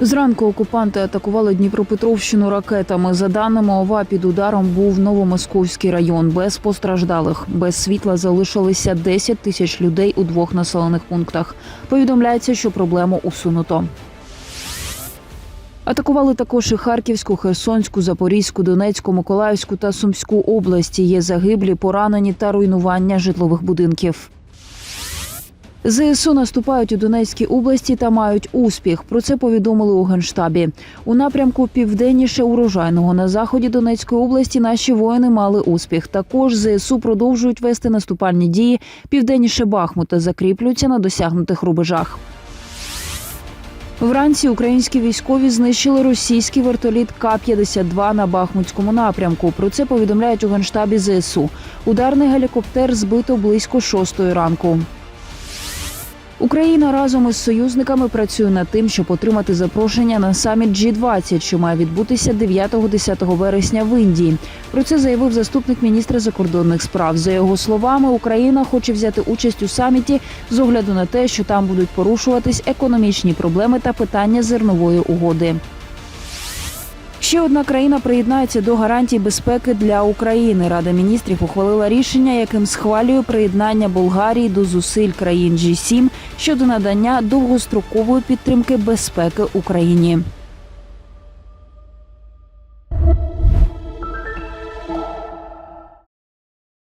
Зранку окупанти атакували Дніпропетровщину ракетами. За даними ОВА, під ударом був Новомосковський район. Без постраждалих, без світла залишилися 10 тисяч людей у двох населених пунктах. Повідомляється, що проблему усунуто. Атакували також і Харківську, Херсонську, Запорізьку, Донецьку, Миколаївську та Сумську області. Є загиблі, поранені та руйнування житлових будинків. ЗСУ наступають у Донецькій області та мають успіх. Про це повідомили у генштабі. У напрямку південніше урожайного на заході Донецької області наші воїни мали успіх. Також ЗСУ продовжують вести наступальні дії південніше Бахмута, закріплюються на досягнутих рубежах. Вранці українські військові знищили російський вертоліт К-52 на Бахмутському напрямку. Про це повідомляють у генштабі ЗСУ. Ударний гелікоптер збито близько шостої ранку. Україна разом із союзниками працює над тим, щоб отримати запрошення на саміт G20, що має відбутися 9-10 вересня в Індії. Про це заявив заступник міністра закордонних справ. За його словами, Україна хоче взяти участь у саміті з огляду на те, що там будуть порушуватись економічні проблеми та питання зернової угоди. Ще одна країна приєднається до гарантій безпеки для України. Рада міністрів ухвалила рішення, яким схвалює приєднання Болгарії до зусиль країн G7 щодо надання довгострокової підтримки безпеки Україні.